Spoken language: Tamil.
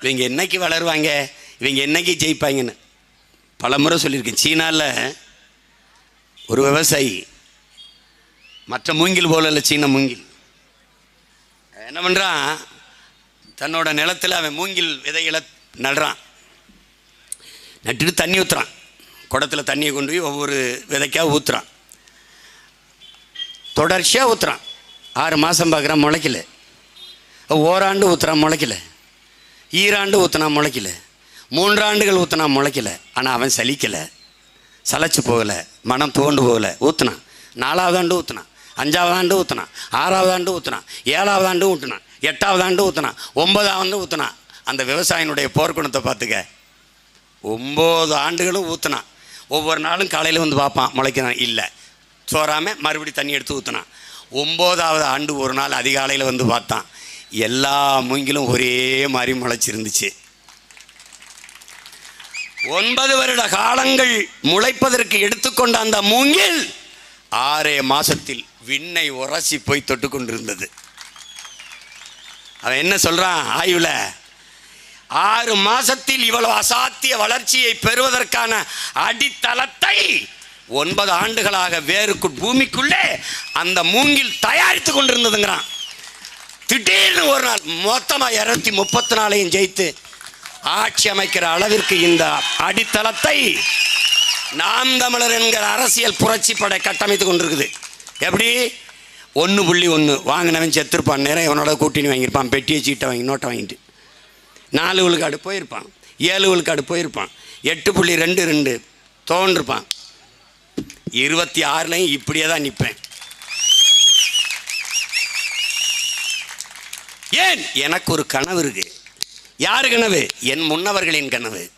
இவங்க என்னைக்கு வளருவாங்க? இவங்க என்னைக்கு ஜெயிப்பாங்கன்னு பல முறை சொல்லியிருக்கேன். சீனாவில் ஒரு விவசாயி மற்ற மூங்கில் போல இல்லை சீன மூங்கில். என்ன பண்ணுறான் தன்னோட நிலத்தில் அவன் மூங்கில் விதைகளை நடுறான். நட்டுட்டு தண்ணி ஊற்றுறான் குடத்தில் தண்ணியை கொண்டு போய் ஒவ்வொரு விதைக்காக ஊற்றுறான் தொடர்ச்சியாக ஊற்றுறான் ஆறு மாதம் பார்க்குறான் முளைக்கல. ஓராண்டு ஊற்றுறான் முளைக்கல. ஈராண்டு ஊற்றினா முளைக்கல. மூன்றாண்டுகள் ஊற்றினா முளைக்கல. ஆனால் அவன் சலிக்கலை. சளைச்சு போகலை. மனம் துவண்டு போகலை. ஊற்றுனான் நாலாவது ஆண்டு ஊற்றுனான் அஞ்சாவது ஆண்டு ஊற்றுனான் ஆறாவது ஆண்டு ஊற்றுனான் ஏழாவது ஆண்டு ஊற்றுனான் எட்டாவது ஆண்டு ஊற்றுனான் ஒன்பதாவது ஆண்டு ஊற்றுனான் அந்த விவசாயினுடைய போர்க்குணத்தை பார்த்துக்க. ஒம்பது ஆண்டுகளும் ஊற்றுனான் ஒவ்வொரு நாளும் காலையில் வந்து பார்ப்பான். முளைக்கிறான். இல்லை. சோறாமல் மறுபடி தண்ணி எடுத்து ஊற்றுனான் ஒம்போதாவது ஆண்டு ஒரு நாள் அதிகாலையில் வந்து பார்த்தான். எல்லா மூங்கிலும் ஒரே மாதிரி முளைச்சிருந்துச்சு. ஒன்பது வருட காலங்கள் முளைப்பதற்கு எடுத்துக்கொண்ட அந்த மூங்கில் ஆறே மாசத்தில் விண்ணை உரசி போய் தொட்டு கொண்டிருந்தது. அவன் என்ன சொல்றான்? ஆய்வுல ஆறு மாசத்தில் இவ்வளவு அசாத்திய வளர்ச்சியை பெறுவதற்கான அடித்தளத்தை ஒன்பது ஆண்டுகளாக வேறு பூமிக்குள்ளே அந்த மூங்கில் தயாரித்து கொண்டிருந்ததுங்கிறான். திடீர்னு ஒரு நாள் மொத்தமாக இரநூத்தி முப்பத்தி நாலையும் ஜெயித்து ஆட்சி அமைக்கிற அளவிற்கு இந்த அடித்தளத்தை நாம் தமிழர் என்கிற அரசியல் புரட்சி படை கட்டமைத்து கொண்டிருக்குது. எப்படி? ஒன்று புள்ளி ஒன்று வாங்கினவன் செத்துருப்பான். நேரம் இவனோட கூட்டின்னு வாங்கியிருப்பான். பெட்டியை சீட்டை வாங்கி நோட்டை வாங்கிட்டு. நாலு விழுக்காடு போயிருப்பான். ஏழு விழுக்காடு போயிருப்பான். எட்டு புள்ளி ரெண்டு ரெண்டு. தோன்றிருப்பான். இருபத்தி ஆறுலையும் இப்படியே தான் நிற்பேன் ஏன்? எனக்கு ஒரு கனவு இருக்கு. யார் கனவு? என் முன்னவர்களின் கனவு.